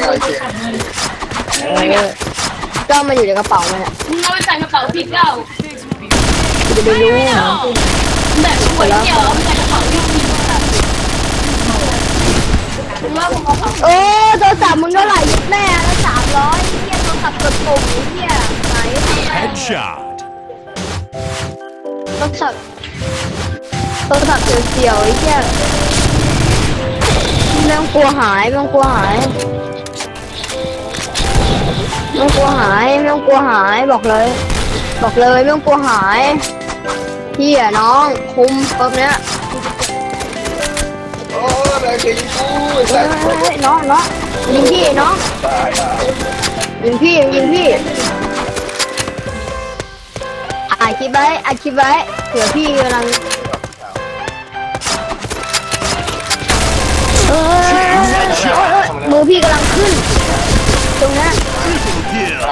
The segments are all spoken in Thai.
เอาไอ้เจ๊เออก็มันอยู่ในกระเป๋ามันอะมึงเอาไปใส่กระเป๋าผิดเปล่ากูจะไปรู้แบบหวยเกี่ยวเอาไปใส่กระเป๋าที่เปล่ามึงว่ามึงเอาของเออโทรศัพท์มึงเท่าไหร่แม่ล้วสามร้อยเฮียโทรศัพท์กดปุ่มเฮียไหน Headshot. โทรศัพท์โทรศัพท์เสียวๆไอ้เฮียไม่ต้องกลัวหายไม่ต้องกลัวหาย ไม่ต้องกลัวหายไม่ต้องกลัวหายบอกเลย บอกเลยไม่ต้องกลัวหายพี่อะน้องคุมปุ๊บเนี้ยโอ้ยแม่งเจ๊ยิงกูไอ้เฮ้สัยตว์เฮ้ยเฮ้ยน้องน้องยิงพี่น้องตายตายยิงพี่ยิงพี่อัดคลิปไว้อัดคลิปไว้เผื่อพี่กำลังเออมือพี่กำลังขึ้น ตรงนี้ย Kill. มา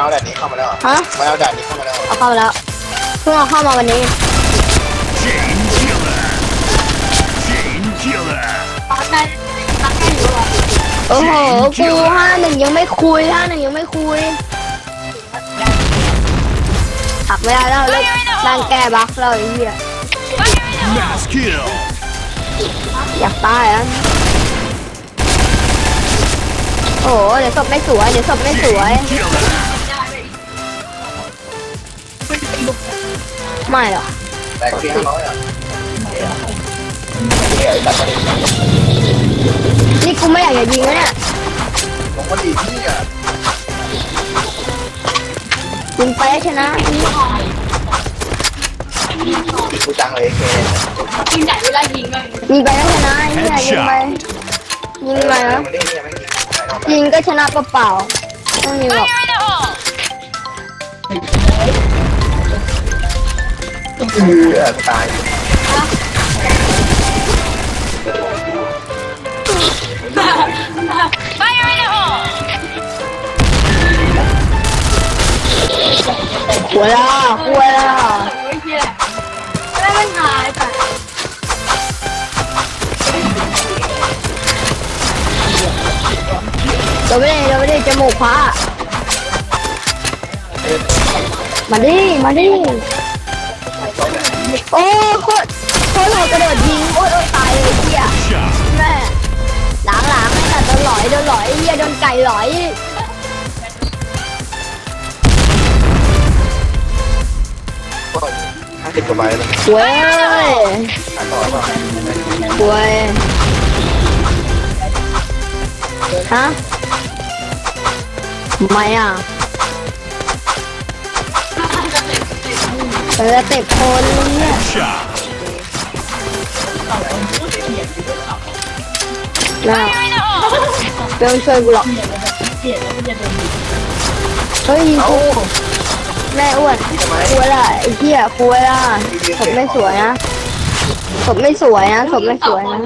เอาด่านนี้เข้ามาแล้วฮะมาเอาด่านนี้เข้ามาแล้วเอาเข้ามาแล้วเพิ่งเอาเข้ามาวันนี้ Chain killer. Chain killer. ปากได้ปากได้อยู่หรอโอ้โหกูห้าหนึ่งยังไม่คุยห้าหนึ่งยังไม่คุยหักไม่ได้แล้วเลิกนั่งแก้บั๊กแล้วไอ้เหี้ย Mass kill. อยากตายอะโอ้โหเดี๋ยวศพไม่สวยเดี๋ยวศพไม่สวย Killer. ไม่หรอกแตกเพียงร้อยอะเนี่ยไอ้สัตว์ปนี่กูไม่อยากจะยิงนะเนี่ยผมก็ดีที่อะยิงไปให้ชนะกูจังเลยเคกินใหญ่เวลายิงเลยยิงไปให้ชนะไอ้เหี้ยยิงไปยิงไปนะมันได้เนี่ยไม่กินไหนลองไปยิงก็ชนะเปล่าๆต้องยิงหรอก เออตายหัวล่าหัวล่าไอ้เหี้ยแล้วมันหายไปเดี๋ยวไม่ได้เดี๋ยวไม่ได้จมูกพระมาดิ มาดิ โอ้โคตรโคตรเรากระโดดยิงโอ้ยโอ้ยตายเลยเฮีย Shot. แม่หลังหลังไม่แต่โดนหลอยโดนหลอยเฮียโดนไก่หลอยห้าสิบกว่าใบแล้วเว้ยขายต่อป่ะเว้ยฮะทำไมอะ เออเตะคนเนี่ย Shot. น่าไม่ต้องช่วยกูหรอกเฮ้ยยิงกูแม่อ้วนกูละไอ้เหี้ยกูละศพไม่สวยนะศพไม่สวยนะศพไม่สวยนะ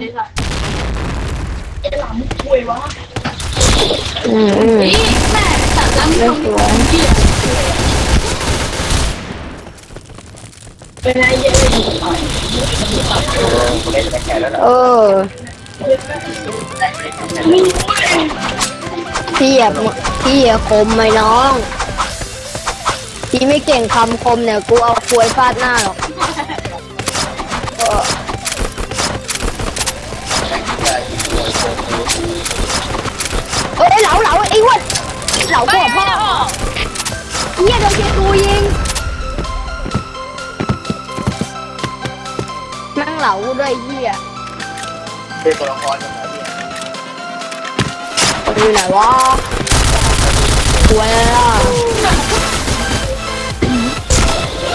อืมอืมนี่แม่สัตว์ล้างไม่มือสวย เหี้ยเป็นไงเหี้ยเล่นแข่แล้วเออพี่อะพี่อะคมไหมน้อง พี่ไม่เก่งคำคมเนี่ย กูเอาควยฟาดหน้าหรอกเออเอ้ยเหลาเหลาไอ้อ้วนเหลาหัวพ่อเฮียโดนเจตูยิงาด้วยเฮียเป็นตัวละครอย่างไรเนี่ยมันอยู่ไหนวะควยล่ะ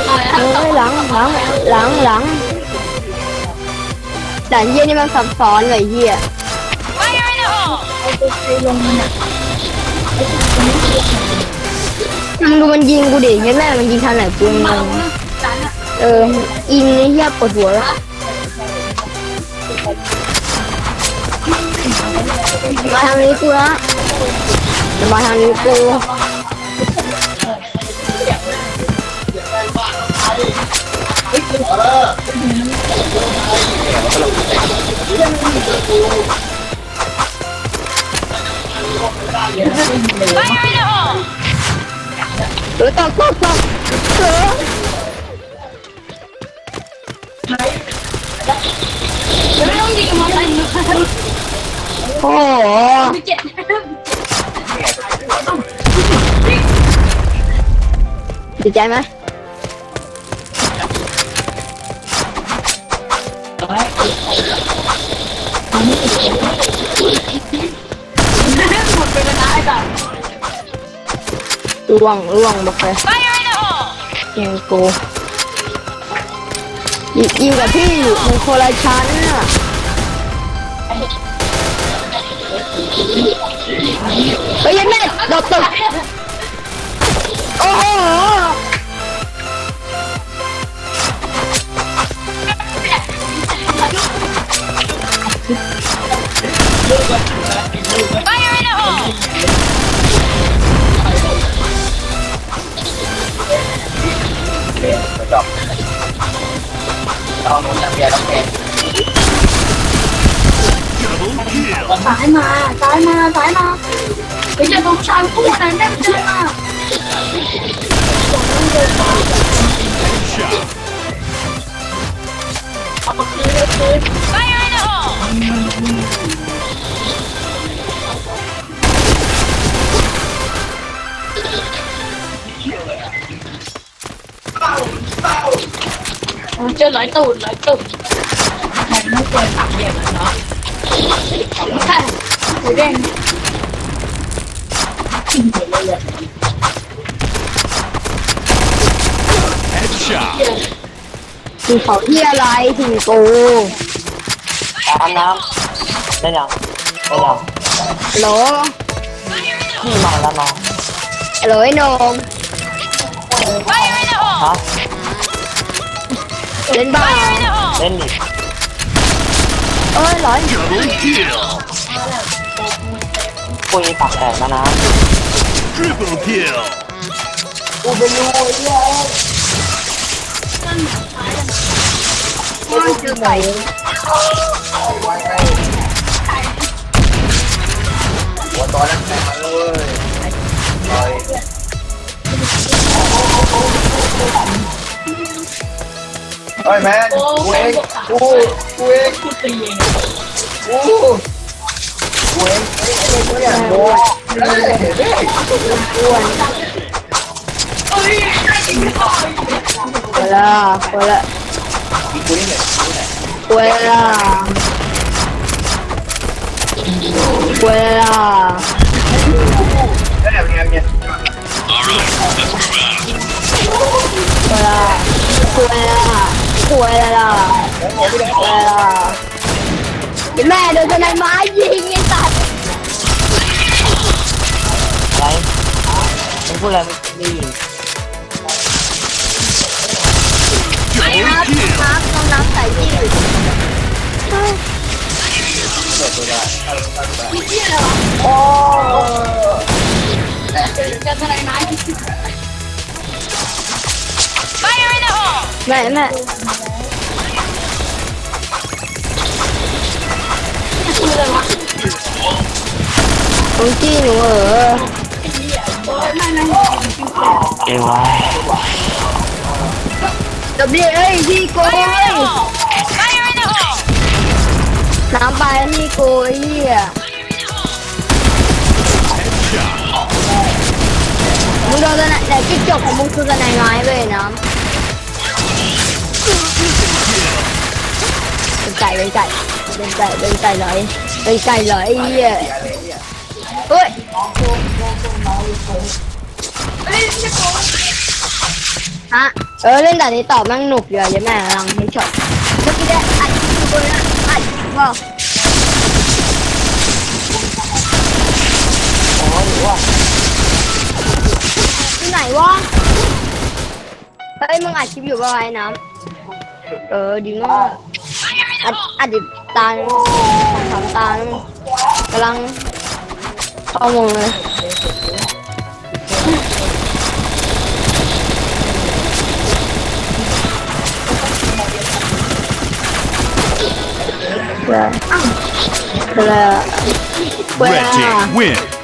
อะไรเอ้ยหลังหลังหลังหลังด่านเฮียนี่มันซับซ้อนเลยเฮียมึงดูมันยิงกูดิเห็นไหมมันยิงทางไหนกูงเมางจันอะเอออินไอ้เฮียปวดหัวแล้ว มาทางนี้กูนะมาทางนี้กูไปเออตกตกตกเออ โอ้โหไม่เจ็บดีใจไหมหมดไปแล้วนะไอ้แบบล่วงล่วงบอกเลยยังกูยิงยิงกับพี่มันคนละชั้นอะ เฮ้ยยังแม่ดอกตกโอ้โหไม่ มาซ้ายมาซ้ายมาไปเจอตรงชายคู่นั้นได้เจ อมา Shot. เจอร้อยตูดร้อยตูดมันไม่ควรตักเดียวเนาะใช่หูแดง Headshot. ถึงเขาที่อะไรถึงกูตามน้ำได้ยังได้ยังฮัลโหลพี่มาแล้วน้องฮัลโหลไอ้โหนงฮะเล่นบ้าเล่นดิเอ้ยร้อย Double kill. คุยปากแตกแล้วนะ Triple kill. มันคือไก่หัวตอนนั้นแตกมาเลยลอยเฮ้ยแมนกูเองกูกูเองกูตีเองกูกูเอง ไอ้ไอ้กูเนี่ยโดนเฮ้ยเฮ้ยเอ้ยใครตีไม่พอคนละคนละยิงกูนี่หน่อยคนละคนละแล้วเนี่ยเป็นไงเนี่ยคนละคนละคนละคนละ แม่โดนทนายไม้ยิงไอ้สัตว์อะไรมึงพูดอะไรไม่ได้ยินน้ำ Double kill. น้ำต้องน้ำใส่ที่เปิดตัวได้เข้าเข้าได้กูเที่ยเหรอโอ้จะทนายไม้แม่แม่ คืออะไรวะของจี้หนูเออไม่ไม่เอวายดับเบิลเอ้ยที่โกยน้ำไปที่โกยเหี้ย Headshot. มึงโดนทนายแต่จิ๊กจกของมึงคือทนายไม้เว้ยน้ำ ไก่เป็นไก่เป็นไก่เป็นไก่เลยเป็นไก่เลยไอ้เหี้ยเฮ้ยฮะเออเล่นแต่นี้ตอบแม่งหนุกอยู่อะเดี๋ยวแม่กำลังให้ช็อตเมื่อกี้ได้อัดคลิปอยู่นะอัดคลิปว่าโอ้ยหรือว่าที่ไหนวะเฮ้ยมึงอัดคลิปอยู่ป่ะไอ้น้ำเออดีมาก อัดอัดดิตาหนึ่งสองตาหนึ่งกำลังเข้ามงเลยเวลาเวลา Red team win.